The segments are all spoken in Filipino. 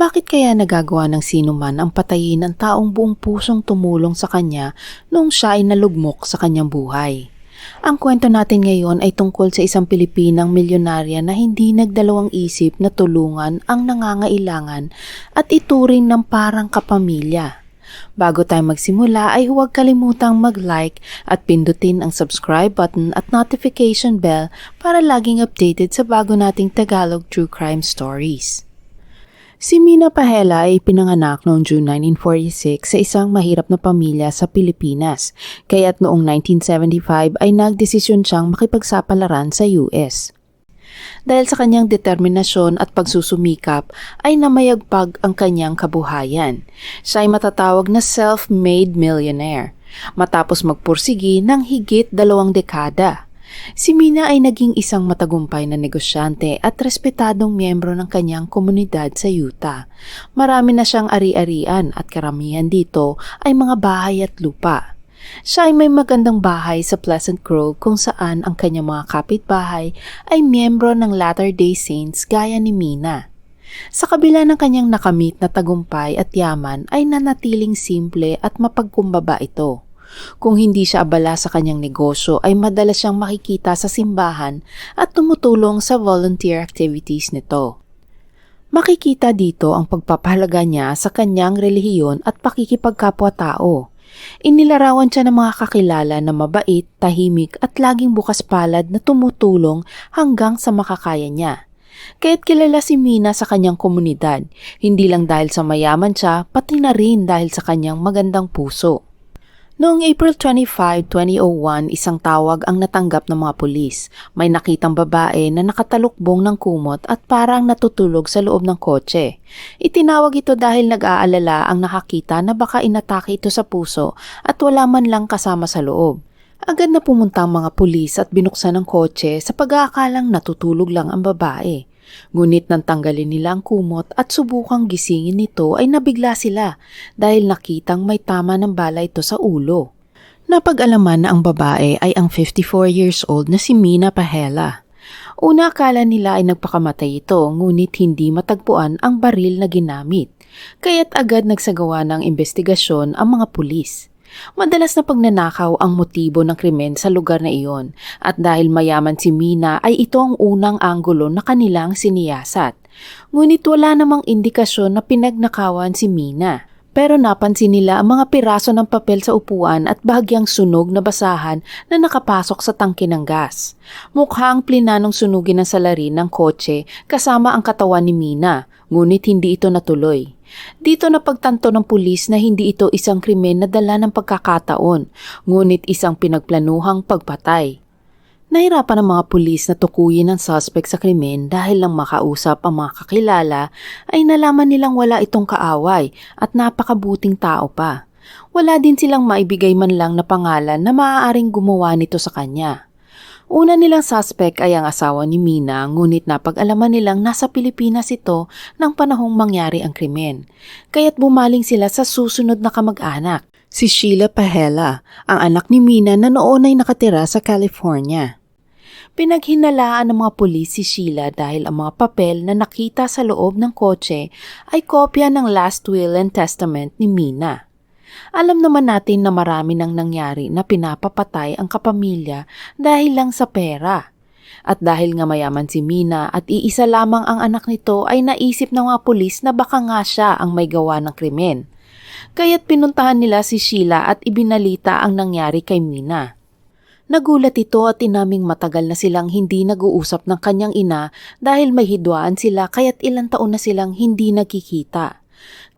Bakit kaya nagagawa ng sino man ang patayin ng taong buong pusong tumulong sa kanya noong siya ay nalugmok sa kanyang buhay? Ang kwento natin ngayon ay tungkol sa isang Pilipinang milyonarya na hindi nagdalawang isip na tulungan ang nangangailangan at ituring ng parang kapamilya. Bago tayo magsimula ay huwag kalimutang mag-like at pindutin ang subscribe button at notification bell para laging updated sa bago nating Tagalog True Crime Stories. Si Mina Pahela ay pinanganak noong June 1946 sa isang mahirap na pamilya sa Pilipinas, kaya't noong 1975 ay nagdesisyon siyang makipagsapalaran sa US. Dahil sa kanyang determinasyon at pagsusumikap ay namayagpag ang kanyang kabuhayan. Siya ay matatawag na self-made millionaire matapos magpursigi ng higit dalawang dekada. Si Mina ay naging isang matagumpay na negosyante at respetadong miyembro ng kanyang komunidad sa Utah. Marami na siyang ari-arian at karamihan dito ay mga bahay at lupa. Siya ay may magandang bahay sa Pleasant Grove kung saan ang kanyang mga kapitbahay ay miyembro ng Latter-day Saints gaya ni Mina. Sa kabila ng kanyang nakamit na tagumpay at yaman ay nanatiling simple at mapagkumbaba ito. Kung hindi siya abala sa kanyang negosyo ay madalas siyang makikita sa simbahan at tumutulong sa volunteer activities nito. Makikita dito ang pagpapahalaga niya sa kanyang relihiyon at pakikipagkapwa-tao. Inilarawan siya ng mga kakilala na mabait, tahimik at laging bukas palad na tumutulong hanggang sa makakaya niya. Kaya't kilala si Mina sa kanyang komunidad, hindi lang dahil sa mayaman siya, pati na rin dahil sa kanyang magandang puso. Noong April 25, 2001, isang tawag ang natanggap ng mga pulis. May nakitang babae na nakatalukbong ng kumot at parang natutulog sa loob ng kotse. Itinawag ito dahil nag-aalala ang nakakita na baka inatake ito sa puso at wala man lang kasama sa loob. Agad na pumunta ang mga pulis at binuksan ang kotse sa pag-aakalang natutulog lang ang babae. Ngunit nang tanggalin nila ang kumot at subukang gisingin nito ay nabigla sila dahil nakitang may tama ng bala ito sa ulo. Napag-alaman na ang babae ay ang 54 years old na si Mina Pahela. Una akala nila ay nagpakamatay ito ngunit hindi matagpuan ang baril na ginamit. Kaya't agad nagsagawa ng investigasyon ang mga pulis. Madalas na pagnanakaw ang motibo ng krimen sa lugar na iyon at dahil mayaman si Mina ay ito ang unang anggulo na kanilang siniyasat. Ngunit wala namang indikasyon na pinagnakawan si Mina. Pero napansin nila ang mga piraso ng papel sa upuan at bahagyang sunog na basahan na nakapasok sa tangke ng gas. Mukha ang plinanong sunugin ng salarin ng kotse kasama ang katawan ni Mina, ngunit hindi ito natuloy. Dito na pagtanto ng pulis na hindi ito isang krimen na dala ng pagkakataon, ngunit isang pinagplanuhang pagpatay. Nahirapan ang mga pulis na tukuyin ang suspect sa krimen dahil lang makausap ang mga kakilala ay nalaman nilang wala itong kaaway at napakabuting tao pa. Wala din silang maibigay man lang na pangalan na maaaring gumawa nito sa kanya. Una nilang suspect ay ang asawa ni Mina ngunit napag-alaman nilang nasa Pilipinas ito nang panahong mangyari ang krimen. Kaya't bumaling sila sa susunod na kamag-anak, si Sheila Pahela, ang anak ni Mina na noon ay nakatira sa California. Pinaghinalaan ng mga pulis si Sheila dahil ang mga papel na nakita sa loob ng kotse ay kopya ng last will and testament ni Mina. Alam naman natin na marami nang nangyari na pinapapatay ang kapamilya dahil lang sa pera. At dahil nga mayaman si Mina at iisa lamang ang anak nito ay naisip ng mga pulis na baka nga siya ang may gawa ng krimen. Kaya't pinuntahan nila si Sheila at ibinalita ang nangyari kay Mina. Nagulat ito at inaming matagal na silang hindi nag-uusap ng kanyang ina dahil may hidwaan sila kaya't ilang taon na silang hindi nagkikita.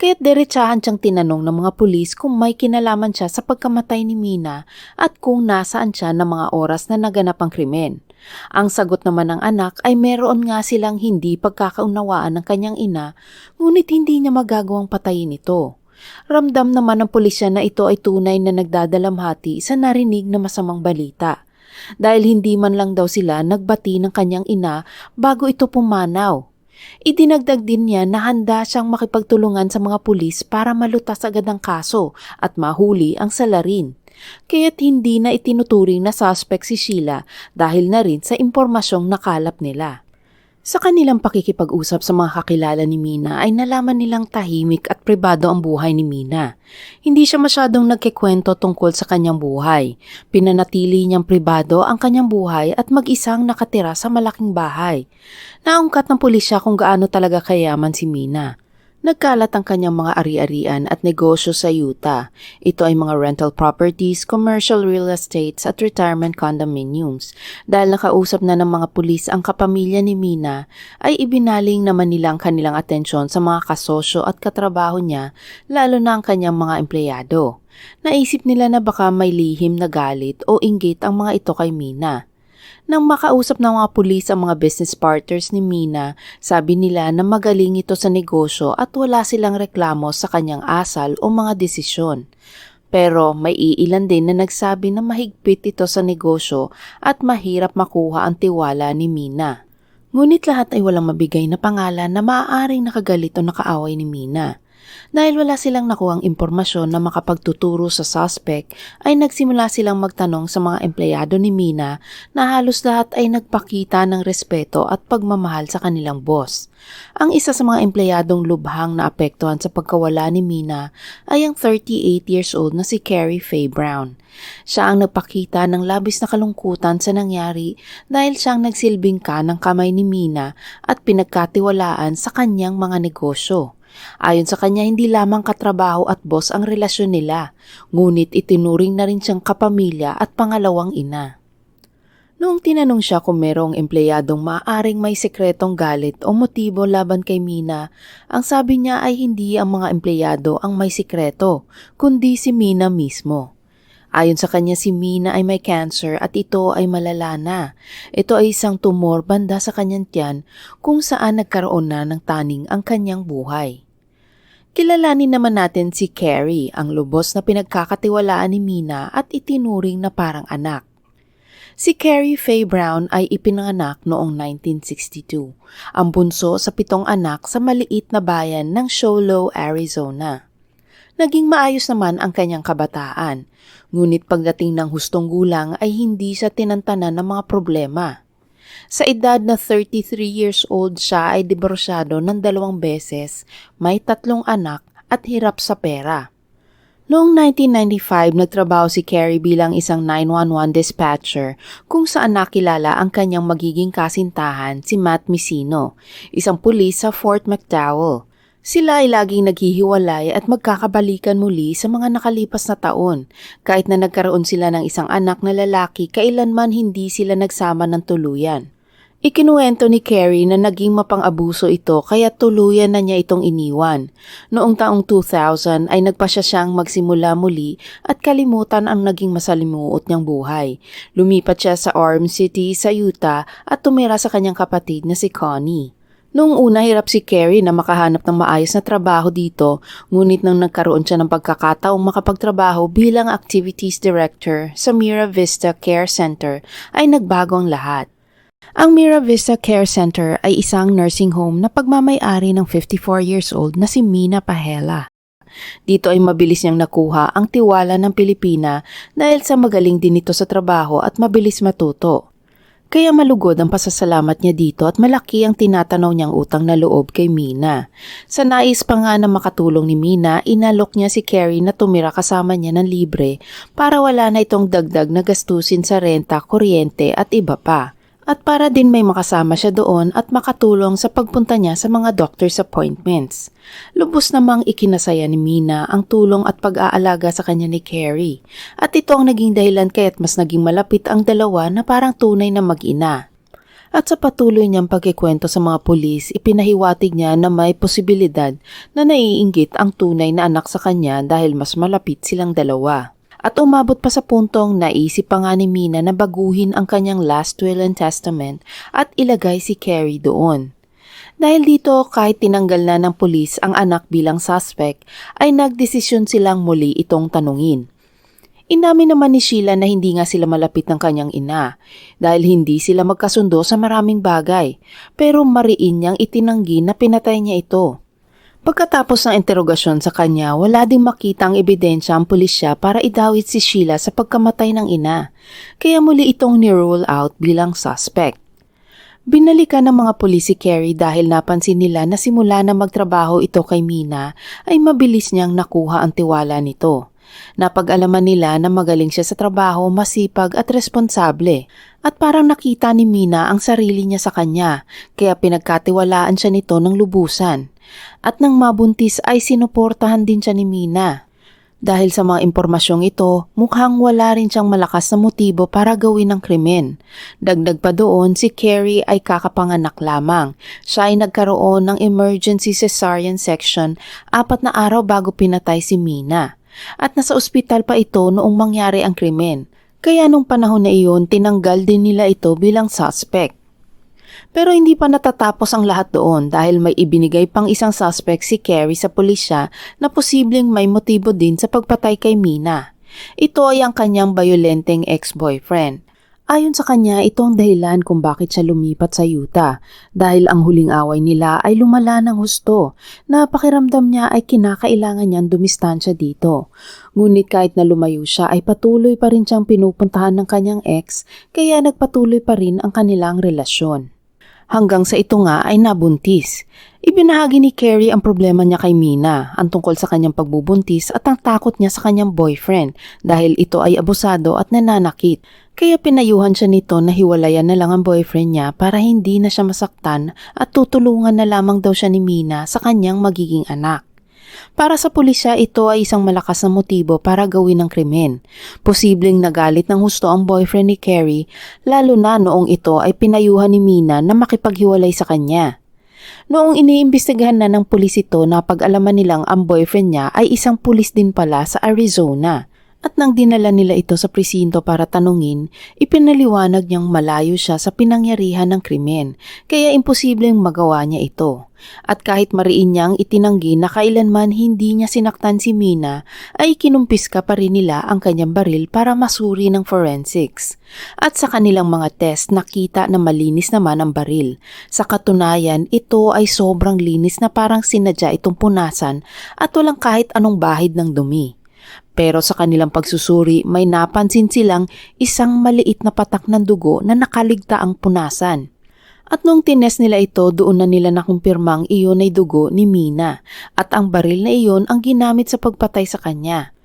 Kaya't diretsahan siyang tinanong ng mga pulis kung may kinalaman siya sa pagkamatay ni Mina at kung nasaan siya ng mga oras na naganap ang krimen. Ang sagot naman ng anak ay meron nga silang hindi pagkakaunawaan ng kanyang ina ngunit hindi niya magagawang patayin ito. Ramdam naman ng pulisya na ito ay tunay na nagdadalamhati sa narinig na masamang balita. Dahil hindi man lang daw sila nagbati ng kanyang ina bago ito pumanaw. Idinagdag din niya na handa siyang makipagtulungan sa mga pulis para malutas agad ang kaso at mahuli ang salarin. Kaya't hindi na itinuturing na suspect si Sheila dahil na rin sa impormasyong nakalap nila. Sa kanilang pakikipag-usap sa mga kakilala ni Mina ay nalaman nilang tahimik at pribado ang buhay ni Mina. Hindi siya masyadong nagkikwento tungkol sa kanyang buhay. Pinanatili niyang pribado ang kanyang buhay at mag-isang nakatira sa malaking bahay. Naungkat ng pulisya kung gaano talaga kayaman si Mina. Nagkalat ang kanyang mga ari-arian at negosyo sa Utah. Ito ay mga rental properties, commercial real estates at retirement condominiums. Dahil nakausap na ng mga pulis ang kapamilya ni Mina, ay ibinaling naman nila ang kanilang atensyon sa mga kasosyo at katrabaho niya, lalo na ang kanyang mga empleyado. Naisip nila na baka may lihim na galit o inggit ang mga ito kay Mina. Nang makausap ng mga pulis ang mga business partners ni Mina, sabi nila na magaling ito sa negosyo at wala silang reklamo sa kanyang asal o mga desisyon. Pero may iilan din na nagsabi na mahigpit ito sa negosyo at mahirap makuha ang tiwala ni Mina. Ngunit lahat ay walang mabigay na pangalan na maaaring nakagalit o nakaaway ni Mina. Dahil wala silang nakuhang impormasyon na makapagtuturo sa suspect, ay nagsimula silang magtanong sa mga empleyado ni Mina na halos lahat ay nagpakita ng respeto at pagmamahal sa kanilang boss. Ang isa sa mga empleyadong lubhang na apektuhan sa pagkawala ni Mina ay ang 38 years old na si Carrie Faye Brown. Siya ang nagpakita ng labis na kalungkutan sa nangyari dahil siyang nagsilbing ka ng kamay ni Mina at pinagkatiwalaan sa kanyang mga negosyo. Ayon sa kanya, hindi lamang katrabaho at boss ang relasyon nila, ngunit itinuring na rin siyang kapamilya at pangalawang ina. Noong tinanong siya kung merong empleyadong maaaring may sekretong galit o motibo laban kay Mina, ang sabi niya ay hindi ang mga empleyado ang may sikreto, kundi si Mina mismo. Ayon sa kanya si Mina ay may cancer at ito ay malala na. Ito ay isang tumor banda sa kanyang tiyan kung saan nagkaroon na ng taning ang kanyang buhay. Kilalanin naman natin si Carrie, ang lubos na pinagkakatiwalaan ni Mina at itinuring na parang anak. Si Carrie Faye Brown ay ipinanganak noong 1962, ang bunso sa pitong anak sa maliit na bayan ng Sholo, Arizona. Naging maayos naman ang kanyang kabataan, ngunit pagdating ng hustong gulang ay hindi siya tinantanan ng mga problema. Sa edad na 33 years old siya ay diborsyado ng dalawang beses, may tatlong anak at hirap sa pera. Noong 1995, nagtrabaho si Carrie bilang isang 911 dispatcher kung saan nakilala ang kanyang magiging kasintahan si Matt Messino, isang pulis sa Fort McDowell. Sila ay laging naghihiwalay at magkakabalikan muli sa mga nakalipas na taon. Kahit na nagkaroon sila ng isang anak na lalaki, kailanman hindi sila nagsama ng tuluyan. Ikinuwento ni Carrie na naging mapang-abuso ito kaya tuluyan na niya itong iniwan. Noong taong 2000 ay nagpasya siyang magsimula muli at kalimutan ang naging masalimuot niyang buhay. Lumipat siya sa Orm City sa Utah at tumira sa kanyang kapatid na si Connie. Noong una hirap si Carrie na makahanap ng maayos na trabaho dito, ngunit nang nagkaroon siya ng pagkakataong makapagtrabaho bilang Activities Director sa Mira Vista Care Center ay nagbago ang lahat. Ang Mira Vista Care Center ay isang nursing home na pagmamayari ng 54 years old na si Mina Pahela. Dito ay mabilis niyang nakuha ang tiwala ng Pilipina dahil sa magaling din ito sa trabaho at mabilis matuto. Kaya malugod ang pasasalamat niya dito at malaki ang tinatanaw niyang utang na loob kay Mina. Sa nais pa nga na makatulong ni Mina, inalok niya si Carrie na tumira kasama niya ng libre para wala na itong dagdag na gastusin sa renta, kuryente at iba pa. At para din may makasama siya doon at makatulong sa pagpunta niya sa mga doctor's appointments. Lubos namang ikinasaya ni Mina ang tulong at pag-aalaga sa kanya ni Carrie. At ito ang naging dahilan kaya't mas naging malapit ang dalawa na parang tunay na mag-ina. At sa patuloy niyang pagkikwento sa mga pulis, ipinahiwatig niya na may posibilidad na naiinggit ang tunay na anak sa kanya dahil mas malapit silang dalawa. At umabot pa sa puntong naisip pa nga ni Mina na baguhin ang kanyang last will and testament at ilagay si Carrie doon. Dahil dito kahit tinanggal na ng pulis ang anak bilang suspect, ay nagdesisyon silang muli itong tanungin. Inamin naman ni Sheila na hindi nga sila malapit ng kanyang ina dahil hindi sila magkasundo sa maraming bagay pero mariin niyang itinanggi na pinatay niya ito. Pagkatapos ng interogasyon sa kanya, wala ding makitang ebidensya ang pulisya para idawit si Sheila sa pagkamatay ng ina, kaya muli itong ni-rule out bilang suspect. Binalikan ng mga pulis si Carrie dahil napansin nila na simula na magtrabaho ito kay Mina ay mabilis niyang nakuha ang tiwala nito. Napag-alaman nila na magaling siya sa trabaho, masipag at responsable. At parang nakita ni Mina ang sarili niya sa kanya, kaya pinagkatiwalaan siya nito ng lubusan. At nang mabuntis ay sinuportahan din siya ni Mina. Dahil sa mga impormasyong ito, mukhang wala rin siyang malakas na motibo para gawin ang krimen. Dagdag pa doon, si Carrie ay kakapanganak lamang. Siya ay nagkaroon ng emergency cesarean section apat na araw bago pinatay si Mina. At nasa ospital pa ito noong mangyari ang krimen. Kaya nung panahon na iyon, tinanggal din nila ito bilang suspect. Pero hindi pa natatapos ang lahat doon dahil may ibinigay pang isang suspect si Carrie sa pulisya na posibleng may motibo din sa pagpatay kay Mina. Ito ay ang kanyang violenteng ex-boyfriend. Ayon sa kanya, ito ang dahilan kung bakit siya lumipat sa Utah dahil ang huling away nila ay lumala ng husto na pakiramdam niya ay kinakailangan niyang dumistansya dito. Ngunit kahit na lumayo siya ay patuloy pa rin siyang pinupuntahan ng kanyang ex kaya nagpatuloy pa rin ang kanilang relasyon hanggang sa ito nga ay nabuntis. Ibinahagi ni Carrie ang problema niya kay Mina, ang tungkol sa kanyang pagbubuntis at ang takot niya sa kanyang boyfriend dahil ito ay abusado at nananakit. Kaya pinayuhan siya nito na hiwalayan na lang ang boyfriend niya para hindi na siya masaktan at tutulungan na lamang daw siya ni Mina sa kanyang magiging anak. Para sa pulisya, ito ay isang malakas na motibo para gawin ang krimen. Posibleng nagalit ng husto ang boyfriend ni Carrie, lalo na noong ito ay pinayuhan ni Mina na makipaghiwalay sa kanya. Noong iniimbestigahan na ng pulis ito, napag-alaman nilang ang boyfriend niya ay isang pulis din pala sa Arizona. At nang dinala nila ito sa presinto para tanungin, ipinaliwanag niyang malayo siya sa pinangyarihan ng krimen, kaya imposibleng magawa niya ito. At kahit mariin niyang itinanggi na kailanman hindi niya sinaktan si Mina, ay kinumpiska pa rin nila ang kanyang baril para masuri ng forensics. At sa kanilang mga test, nakita na malinis naman ang baril. Sa katunayan, ito ay sobrang linis na parang sinadya itong punasan at walang kahit anong bahid ng dumi. Pero sa kanilang pagsusuri, may napansin silang isang maliit na patak ng dugo na nakaligta ang punasan. At nung tines nila ito, doon na nila nakumpirmang iyon ay dugo ni Mina at ang baril na iyon ang ginamit sa pagpatay sa kanya.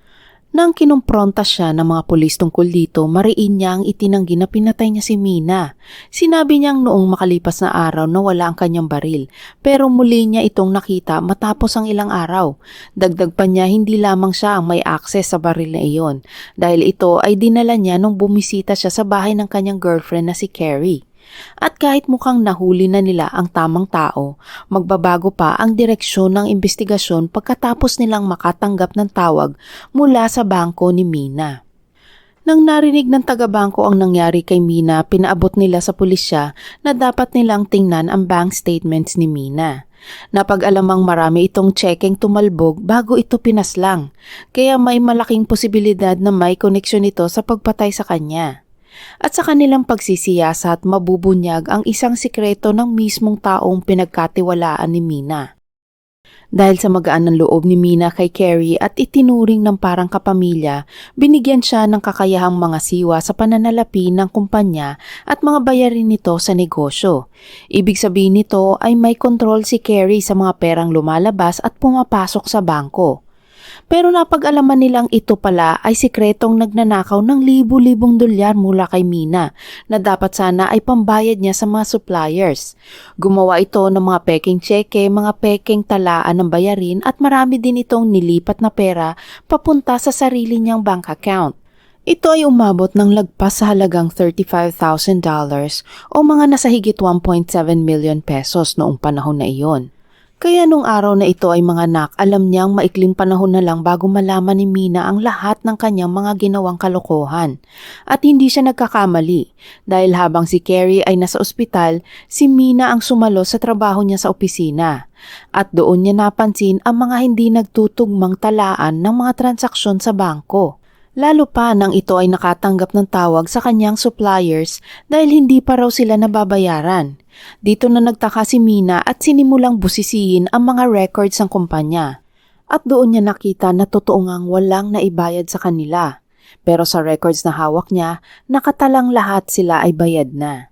Nang kinumpronta siya ng mga pulis tungkol dito, mariin niya ang itinanggi na pinatay niya si Mina. Sinabi niyang noong makalipas na araw na wala ang kanyang baril, pero muli niya itong nakita matapos ang ilang araw. Dagdag pa niya hindi lamang siya ang may access sa baril na iyon, dahil ito ay dinala niya nung bumisita siya sa bahay ng kanyang girlfriend na si Carrie. At kahit mukhang nahuli na nila ang tamang tao, magbabago pa ang direksyon ng investigasyon pagkatapos nilang makatanggap ng tawag mula sa bangko ni Mina. Nang narinig ng taga-bangko ang nangyari kay Mina, pinaabot nila sa pulisya na dapat nilang tingnan ang bank statements ni Mina. Napag-alamang marami itong checking tumalbog bago ito pinaslang, kaya may malaking posibilidad na may koneksyon ito sa pagpatay sa kanya at sa kanilang pagsisiyasat mabubunyag ang isang sikreto ng mismong taong pinagkatiwalaan ni Mina. Dahil sa magaan ng loob ni Mina kay Carrie at itinuring ng parang kapamilya, binigyan siya ng kakayahang mga siwa sa pananalapi ng kumpanya at mga bayarin nito sa negosyo. Ibig sabihin nito ay may control si Carrie sa mga perang lumalabas at pumapasok sa bangko. Pero napag-alaman nilang ito pala ay sikretong nagnanakaw ng libu-libong dolyar mula kay Mina na dapat sana ay pambayad niya sa mga suppliers. Gumawa ito ng mga peking cheque, mga peking talaan ng bayarin at marami din itong nilipat na pera papunta sa sarili niyang bank account. Ito ay umabot ng lagpas sa halagang $35,000 o mga nasa higit 1.7 million pesos noong panahon na iyon. Kaya nung araw na ito ay mga nak, alam niyang maikling panahon na lang bago malaman ni Mina ang lahat ng kanyang mga ginawang kalokohan. At hindi siya nagkakamali dahil habang si Carrie ay nasa ospital, si Mina ang sumalo sa trabaho niya sa opisina. At doon niya napansin ang mga hindi nagtutugmang talaan ng mga transaksyon sa bangko. Lalo pa nang ito ay nakatanggap ng tawag sa kanyang suppliers dahil hindi pa raw sila nababayaran. Dito na nagtaka si Mina at sinimulang busisihin ang mga records ng kumpanya. At doon niya nakita na totoo ngang walang naibayad sa kanila. Pero sa records na hawak niya, nakatalang lahat sila ay bayad na.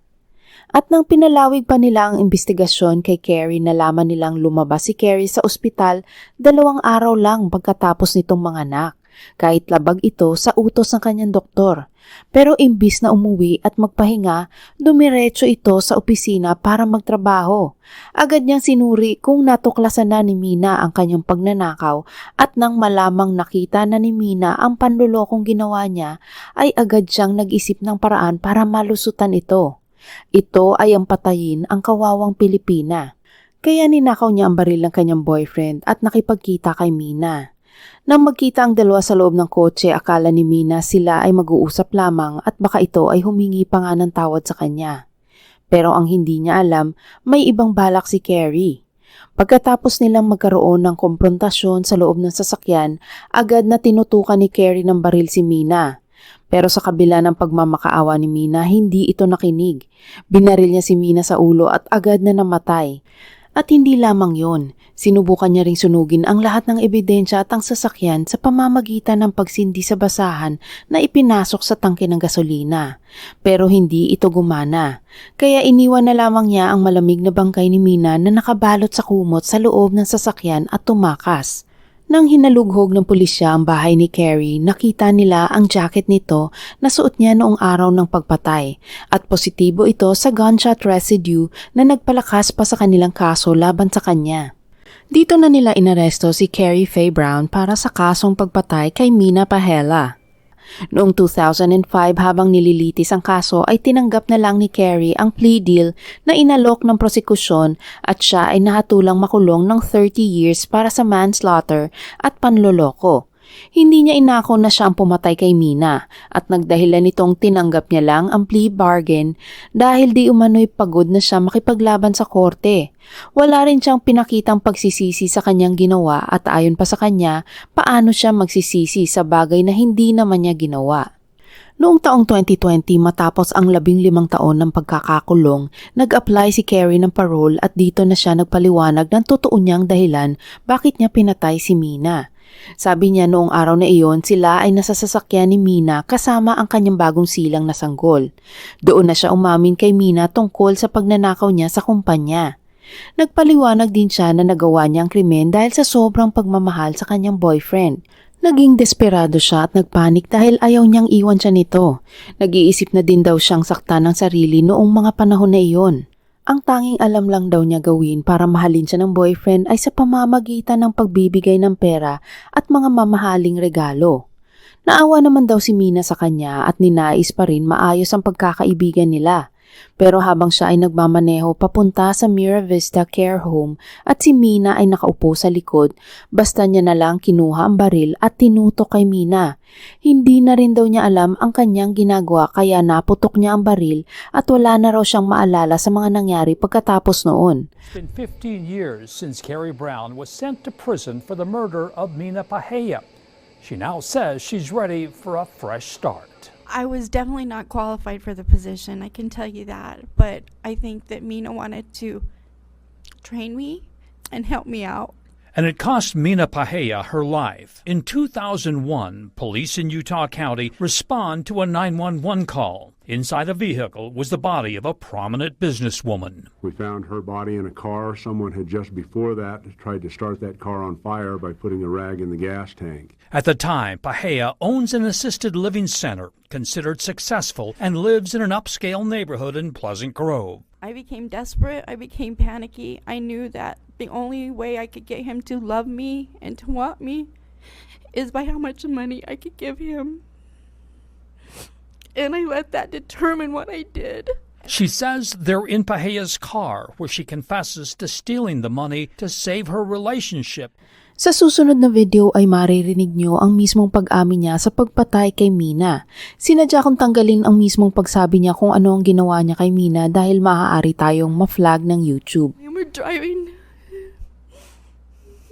At nang pinalawig pa nila ang investigasyon kay Carrie, nalaman nilang lumabas si Carrie sa ospital dalawang araw lang pagkatapos nitong mga anak, kahit labag ito sa utos ng kanyang doktor. Pero imbis na umuwi at magpahinga, dumiretso ito sa opisina para magtrabaho. Agad niyang sinuri kung natuklasan na ni Mina ang kanyang pagnanakaw at nang malamang nakita na ni Mina ang panlulokong ginawa niya, ay agad siyang nag-isip ng paraan para malusutan ito. Ito ay ang patayin ang kawawang Pilipina. Kaya ninakaw niya ang baril ng kanyang boyfriend at nakipagkita kay Mina. Nang magkita ang dalawa sa loob ng kotse, akala ni Mina sila ay mag-uusap lamang at baka ito ay humingi pa nga ng tawad sa kanya. Pero ang hindi niya alam, may ibang balak si Carrie. Pagkatapos nilang magkaroon ng komprontasyon sa loob ng sasakyan, agad na tinutukan ni Carrie ng baril si Mina. Pero sa kabila ng pagmamakaawa ni Mina, hindi ito nakinig. Binaril niya si Mina sa ulo at agad na namatay. At hindi lamang yon, sinubukan niya ring sunugin ang lahat ng ebidensya at ang sasakyan sa pamamagitan ng pagsindi sa basahan na ipinasok sa tangke ng gasolina. Pero hindi ito gumana. Kaya iniwan na lamang niya ang malamig na bangkay ni Mina na nakabalot sa kumot sa loob ng sasakyan at tumakas. Nang hinalughog ng pulisya ang bahay ni Carrie, nakita nila ang jacket nito na suot niya noong araw ng pagpatay at positibo ito sa gunshot residue na nagpalakas pa sa kanilang kaso laban sa kanya. Dito na nila inaresto si Carrie Faye Brown para sa kasong pagpatay kay Mina Pahela. Noong 2005 habang nililitis ang kaso ay tinanggap na lang ni Carrie ang plea deal na inalok ng prosekusyon at siya ay nahatulang makulong ng 30 years para sa manslaughter at panloloko. Hindi niya inako na siya pumatay kay Mina at nagdahilan nitong tinanggap niya lang ang plea bargain dahil di umano'y pagod na siya makipaglaban sa korte. Wala rin siyang pinakitang pagsisisi sa kanyang ginawa at ayon pa sa kanya, paano siya magsisisi sa bagay na hindi naman niya ginawa. Noong taong 2020 matapos ang labing limang taon ng pagkakakulong, nag-apply si Carrie ng parole at dito na siya nagpaliwanag ng totoo niyang dahilan bakit niya pinatay si Mina. Sabi niya noong araw na iyon sila ay nasa sasakyan ni Mina kasama ang kanyang bagong silang na sanggol. Doon na siya umamin kay Mina tungkol sa pagnanakaw niya sa kumpanya. Nagpaliwanag din siya na nagawa niya ang krimen dahil sa sobrang pagmamahal sa kanyang boyfriend. Naging desperado siya at nagpanik dahil ayaw niyang iwan siya nito. Nag-iisip na din daw siyang sakta ng sarili noong mga panahon na iyon. Ang tanging alam lang daw niya gawin para mahalin siya ng boyfriend ay sa pamamagitan ng pagbibigay ng pera at mga mamahaling regalo. Naawa naman daw si Mina sa kanya at ninais pa rin maayos ang pagkakaibigan nila. Pero habang siya ay nagmamaneho papunta sa Mira Vista Care Home at si Mina ay nakaupo sa likod, basta niya na lang kinuha ang baril at tinutok kay Mina. Hindi na rin daw niya alam ang kanyang ginagawa kaya naputok niya ang baril at wala na raw siyang maalala sa mga nangyari pagkatapos noon. It's been 15 years since Carrie Brown was sent to prison for the murder of Mina Pahea. She now says she's ready for a fresh start. I was definitely not qualified for the position. I can tell you that. But I think that Mina wanted to train me and help me out. And it cost Mina Pahea her life. In 2001, police in Utah County respond to a 911 call. Inside a vehicle was the body of a prominent businesswoman. We found her body in a car. Someone had just before that tried to start that car on fire by putting a rag in the gas tank. At the time, Pahea owns an assisted living center considered successful and lives in an upscale neighborhood in Pleasant Grove. I became desperate. I became panicky. I knew that the only way I could get him to love me and to want me is by how much money I could give him. And I let that determine what I did. She says they're in Pahea's car where she confesses to stealing the money to save her relationship. Sa susunod na video ay maririnig nyo ang mismong pag-amin niya sa pagpatay kay Mina. Sinadya kong tanggalin ang mismong pagsabi niya kung ano ang ginawa niya kay Mina dahil maaari tayong ma-flag ng YouTube. We were driving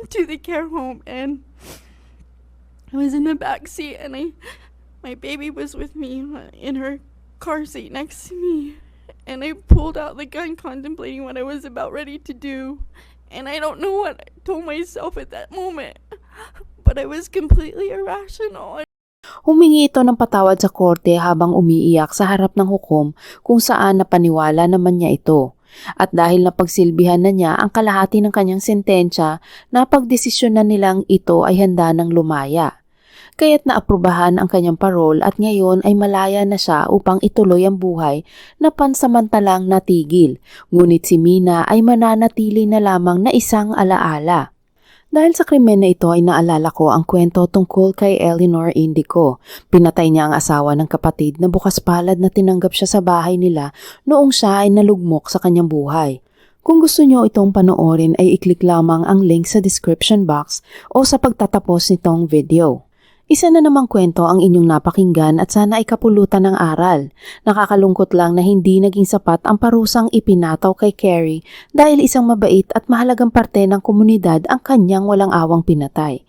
to the care home and I was in the back seat and I my baby was with me in her car seat next to me and I pulled out the gun contemplating what I was about ready to do and I don't know what I told myself at that moment but I was completely irrational Humingi ito ng patawad sa korte habang umiiyak sa harap ng hukom kung saan napaniwala naman niya ito. At dahil napagsilbihan na niya ang kalahati ng kanyang sentensya, napagdesisyon na nilang ito ay handa ng lumaya. Kaya't naaprubahan ang kanyang parol at ngayon ay malaya na siya upang ituloy ang buhay na pansamantalang natigil. Ngunit si Mina ay mananatili na lamang na isang alaala. Dahil sa krimen na ito ay naalala ko ang kwento tungkol kay Eleanor Indico. Pinatay niya ang asawa ng kapatid na bukas palad na tinanggap siya sa bahay nila noong siya ay nalugmok sa kanyang buhay. Kung gusto nyo itong panoorin ay i-click lamang ang link sa description box o sa pagtatapos nitong video. Isa na namang kwento ang inyong napakinggan at sana ay kapulutan ng aral. Nakakalungkot lang na hindi naging sapat ang parusang ipinataw kay Carrie dahil isang mabait at mahalagang parte ng komunidad ang kanyang walang awang pinatay.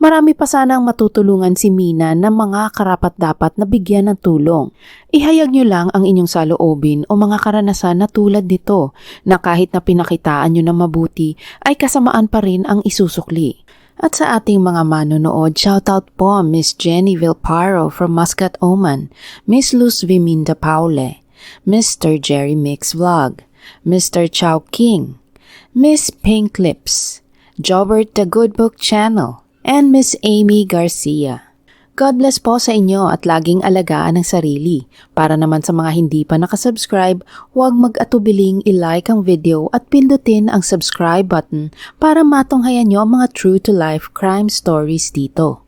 Marami pa sana ang matutulungan si Mina ng mga karapat-dapat na bigyan ng tulong. Ihayag nyo lang ang inyong saloobin o mga karanasan na tulad nito na kahit na pinakitaan nyo ng mabuti ay kasamaan pa rin ang isusukli. At sa ating mga manonood, shoutout po Miss Jenny Vilparo from Muscat, Oman, Miss Luz Viminda Paule, Mr. Jerry Mix Vlog, Mr. Chow King, Miss Pink Lips, Jobert the Good Book Channel, and Miss Amy Garcia. God bless po sa inyo at laging alagaan ang sarili. Para naman sa mga hindi pa nakasubscribe, huwag mag-atubiling i-like ang video at pindutin ang subscribe button para matunghayan nyo ang mga true-to-life crime stories dito.